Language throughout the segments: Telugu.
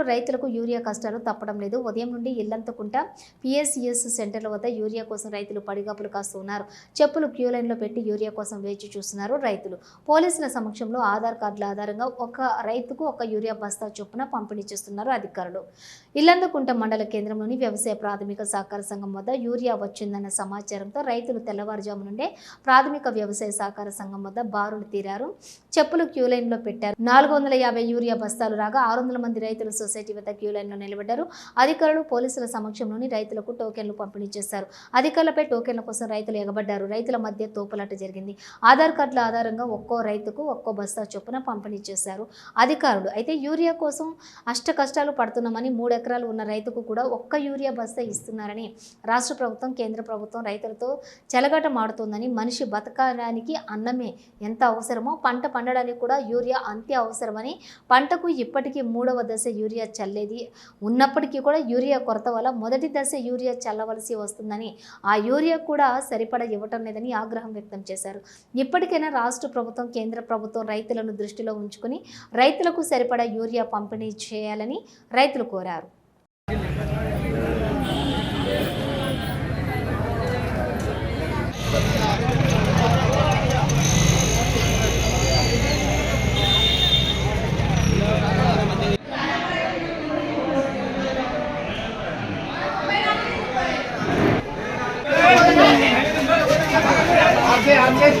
రాష్ట్రంలో రైతులకు యూరియా కష్టాలు తప్పడం లేదు. ఉదయం నుండి ఇల్లంతకుంట పిఎస్సిఎస్ సెంటర్ల వద్ద యూరియా కోసం రైతులు పడిగాపులు కాస్తున్నారు. చెప్పులు క్యూ లైన్లో పెట్టి యూరియా కోసం వేచి చూస్తున్నారు రైతులు. పోలీసుల సమక్షంలో ఆధార్ కార్డుల ఆధారంగా ఒక రైతుకు ఒక యూరియా బస్తా చొప్పున పంపిణీ చేస్తున్నారు అధికారులు. ఇల్లందకుంట మండల కేంద్రంలోని వ్యవసాయ ప్రాథమిక సహకార సంఘం వద్ద యూరియా వచ్చిందన్న సమాచారంతో రైతులు తెల్లవారుజాము నుండే ప్రాథమిక వ్యవసాయ సహకార సంఘం వద్ద బారులు తీరారు. చెప్పులు క్యూ లైన్లో పెట్టారు. నాలుగు వందల యాభై యూరియా బస్తాలు రాగా ఆరు వందల మంది రైతులు సొసైటీ వద్ద క్యూ లైన్లో నిలబడ్డారు. అధికారులు పోలీసుల సమక్షంలోని రైతులకు టోకెన్లు పంపిణీ చేశారు. అధికారులపై టోకెన్ల కోసం రైతులు ఎగబడ్డారు. రైతుల మధ్య తోపులాట జరిగింది. ఆధార్ కార్డుల ఆధారంగా ఒక్కో రైతుకు ఒక్కో బస్తా చొప్పున పంపిణీ చేశారు. అధికారులు అయితే యూరియా కోసం అష్ట కష్టాలు పడుతున్నామని మూడు ఎకరాలు ఉన్న రైతుకు కూడా ఒక్క యూరియా బస్తా ఇస్తున్నారని రాష్ట్ర ప్రభుత్వం కేంద్ర ప్రభుత్వం రైతులతో చెలగాటం మనిషి బతకడానికి అన్నమే ఎంత అవసరమో పంట పండడానికి కూడా యూరియా అంతే అవసరమని పంటకు ఇప్పటికీ మూడవ దశ యూరియా చల్లేది. ఉన్నప్పటికీ కూడా యూరియా కొరత వల్ల మొదటి దశ యూరియా చల్లవలసి వస్తుందని ఆ యూరియా కూడా సరిపడా ఇవ్వటం లేదని ఆగ్రహం వ్యక్తం చేశారు. ఇప్పటికైనా రాష్ట్ర ప్రభుత్వం కేంద్ర ప్రభుత్వం రైతులను దృష్టిలో ఉంచుకుని రైతులకు సరిపడా యూరియా పంపిణీ చేయాలని రైతులు కోరారు. Hey!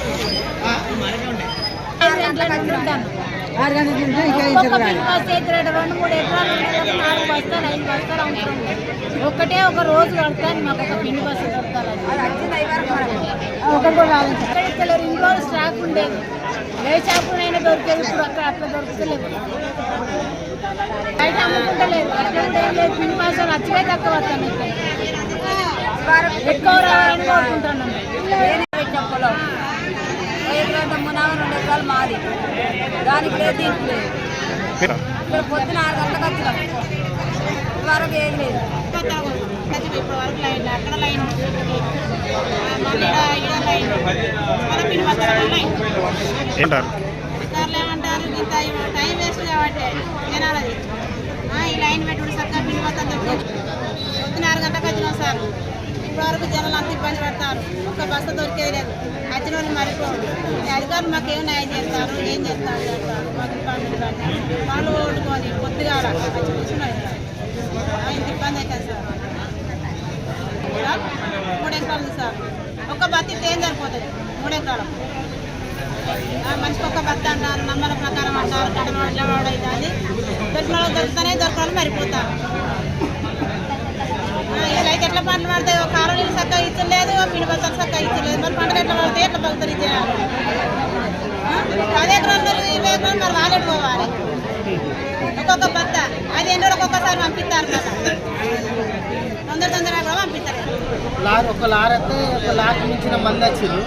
ఆరు గంటల నుంచి ఇంకా ఇద్దరు రాలి రెండు మూడు ఎకరాలు ఉండేది నాలుగు బస్తాలు ఐదు బస్తాలు అవసరం ఒకటే ఒక రోజు కడతాను మాకు ఒక పిండి బస్సు కడతాను ఒకటి కూడా రాలేదు ఎక్కడ ఇస్తలేరు ఇన్ని రోజులు స్టాక్ ఉండేది ఏ చేపనైనా దొరికేది ఇప్పుడు అక్కడ అట్లా దొరుకుతలేదు. బయట అమ్ముకుంటలేదు అట్లా లేదు పిండి బస్సులు అచ్చివే తక్కువ వస్తాను ఎక్కువ రావాలని కోరుకుంటున్నాను ఎకరాలు మాది. దానికి లేదు దీనికి లేదు. ఇక్కడ పొద్దున ఆరు గంటలకు వచ్చినాం. వరకు ఏది లేదు. ఇప్పుడు వరకు లైన్ అక్కడ లైన్ మళ్ళీ ఈడ లైన్ మళ్ళీ పిండి బస్తాల లైన్ ఏంటారు ఏమంటారు ఇంత టైం వేస్ట్ కాబట్టి జనాలది ఈ లైన్ పెట్టుడు మొత్తం దొరుకుతుంది పొద్దున ఆరు గంటలకు వచ్చినాం సార్. వరకు జనాలు అంత ఇబ్బంది పడతారు. ఒక్క బస్సు దొరికేది లేదు. వచ్చిన వాళ్ళు అధికారులు మాకు ఏం న్యాయం చేస్తారు? ఏం చేస్తారు? మాకు ఇబ్బంది కానీ వాళ్ళు ఓడుకొని పొద్దుగా ఇంత ఇబ్బంది అవుతుంది సార్. సార్, మూడు ఎకరాలు సార్. ఒక్క బత్తి ఏం సరిపోతుంది? మూడు ఎకరాలు. ఆ మనిషికి ఒక్క బత్త అంటారు నమ్మల ప్రకారం అంటారు కడమ ఇట్లా అవుతుంది దొరికిన వాళ్ళు దొరుకుతానే దొరకడం మరిపోతారు. వీళ్ళైతే ఎట్లా పంటలు పడతాయి ఒక కారం నీళ్ళు చక్క ఇచ్చలేదు పిండి బస్తాలు చక్కగా ఇచ్చలేదు. మరి పంటలు ఎట్లా పడతాయి ఎట్లా పడుతుంది జనాలు పది ఎకరాలు ఇరవై ఎకరాలు మరి వాళ్ళే పోవాలి. ఒక్కొక్క బత్త ఎన్ని రోజులకు ఒక్కొక్కసారి పంపిస్తారు కదా? తొందర తొందరగా కూడా పంపిస్తారు. లారీ ఒక లారీ అయితే ఒక లారీ మించిన మంది వచ్చింది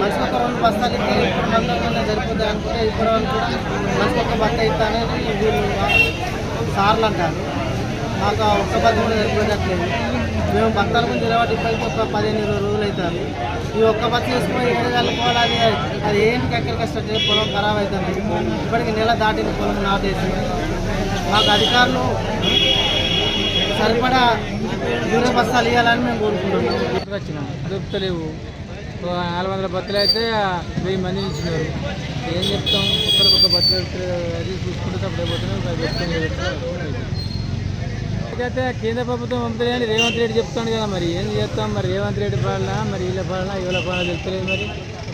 మనిషికి ఒక రెండు బస్తాలు ఇస్తే ఇప్పుడు మంది మంది సరిపోతుంది అనుకుంటే ఇప్పుడు అనుకుంటే మనిషికి ఒక బత్త ఇస్తా అనేది వీళ్ళు సార్లు అంటారు. మాకు ఆ ఒక్క పది కూడా సరిపోయట్లేదు మేము బత్తాల ముందు నిలబడి ఇప్పటికి ఒక పదిహేను ఇరవై రోజులు అవుతుంది ఈ ఒక్క బత్త వేసుకొని ఏడు వెళ్ళిపోవాలి అది ఏంటి ఎక్కడ కష్టం పొలం ఖరాబ్ అవుతుంది. ఇప్పటికి నెల దాటిన పొలం నాటేసి. మాకు అధికారులు సరిపడా యూరియా బస్తాలు ఇవ్వాలని మేము కోరుకుంటున్నాం. వచ్చినాం. దొరుకుతలేవు. నాలుగు వందల బత్తులు అయితే వెయ్యి మంది ఇచ్చినారు ఏం చెప్తాం? ఒక్కరికొక్క బత్తులు అది చూసుకుంటే తప్పుడు అయిపోతున్నాం అయితే కేంద్ర ప్రభుత్వం పంపుతుంది రేవంత్ రెడ్డి చెప్తాడు కదా మరి. ఏం చేస్తాం మరి? రేవంత్ రెడ్డి పాలన మరి వీళ్ళ పాలన వీళ్ళ పాలన తెలుస్తలేదు మరి.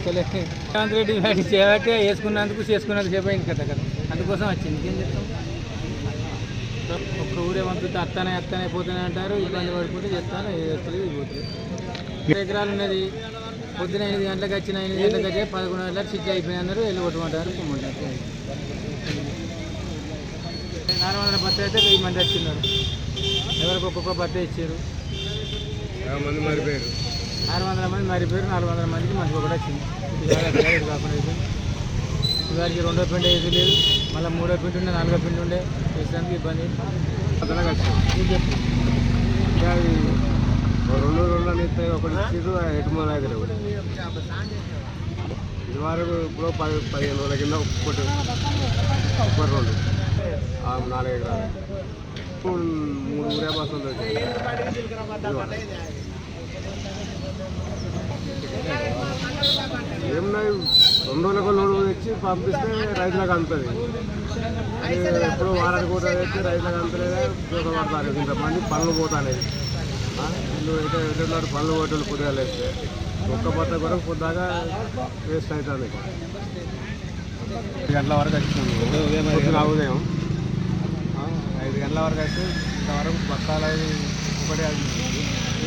తెలియదు. రేవంత్ రెడ్డి వాటి చేయబట్టి వేసుకున్నందుకు చేసుకున్నందుకు సేపు కదా కదా. అందుకోసం వచ్చింది. ఏం చేస్తాం ఒక్క ఊరే పంపితే అత్తనే అత్తనే పోతూనే అంటారు. ఇబ్బంది పడిపోతే చెప్తాను ఇది పోతుంది. ఎకరాలు ఉన్నది? పొద్దున ఎనిమిది గంటలకు వచ్చిన ఎనిమిది గంటలకు వచ్చి పదకొండు గంటలకు స్విచ్ అయిపోయి అన్నారు వెళ్ళి కొట్టమంటారు పొమ్మంటారు. నాలుగు వందల బత్త అయితే వెయ్యి మంది వచ్చిన్నారు. ఎవరికి ఒక్కొక్క బత్త ఇచ్చారు? మంది మారిపోయారు. ఆరు వందల మంది మారిపోయారు నాలుగు వందల మందికి మనకు ఒకటి వచ్చింది. కాకుండా. ఇవాళకి రెండో పిండి ఏది లేదు మళ్ళీ మూడో పిండి ఉండే నాలుగో పిండి ఉండే చేసడానికి ఇబ్బంది. రెండు రెండు అని ఇస్తే ఒకటి ఇచ్చారు ఎటు మన దగ్గర ఒకటి. ఇది వరకు ఇప్పుడు పది పదిహేను రోజుల కింద ఒకటి ఒకటి రెండు నాలుగు ఎకరాలు ఇప్పుడు మూడు దొరికాయి. ఏమున్నాయి రెండు రోజులకు లోడు తెచ్చి పంపిస్తే రైతులకు అందుతుంది. ఎప్పుడు వారానికి కూడా తెచ్చి రైతులకు అందుతలేదే పడతారు ఇంతమంది పనులు పోతాయి వీళ్ళు అయితే ఎదురున్నారు పనులు పోటీ పొద్దుగా లేస్తే. ఒక్క బట్ట కూడా పొద్దాగా వేస్ట్ అవుతుంది. గంటల వరకు వచ్చింది. ఉదయం. ఐదు గంటల వరకు అయితే ఇంతవరకు బస్తాలు అవి ఒకటి అది.